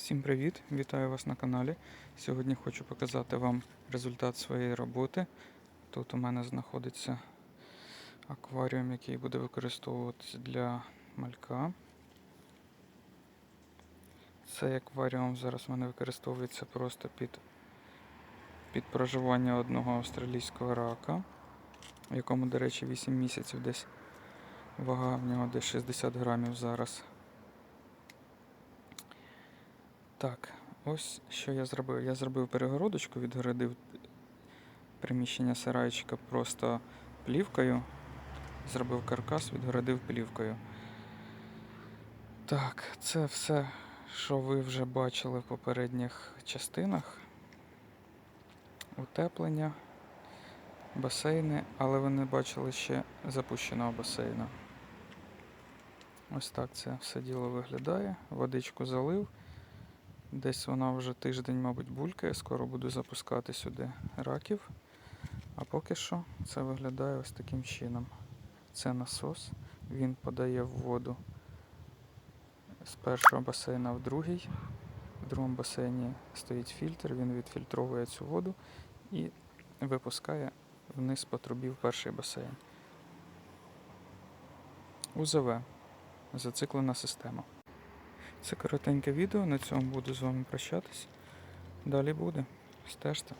Всім привіт! Вітаю вас на каналі. Сьогодні хочу показати вам результат своєї роботи. Тут у мене знаходиться акваріум, який буде використовуватися для малька. Цей акваріум зараз у мене використовується просто під, під проживання одного австралійського рака, в якому, до речі, 8 місяців десь вага в нього десь 60 грамів зараз. Так, ось що я зробив. Я зробив перегородочку, відгородив приміщення сарайчика просто плівкою. Зробив каркас, відгородив плівкою. Так, це все, що ви вже бачили в попередніх частинах. Утеплення, басейни, але ви не бачили ще запущеного басейну. Ось так це все діло виглядає. Водичку залив. Десь вона вже тиждень, мабуть, булькає, скоро буду запускати сюди раків. А поки що це виглядає ось таким чином. Це насос, він подає в воду з першого басейна в другий. В другому басейні стоїть фільтр, він відфільтровує цю воду і випускає вниз по трубі в перший басейн. УЗВ. Зациклена система. Це коротеньке відео, на цьому буду з вами прощатись. Далі буде. Стежте.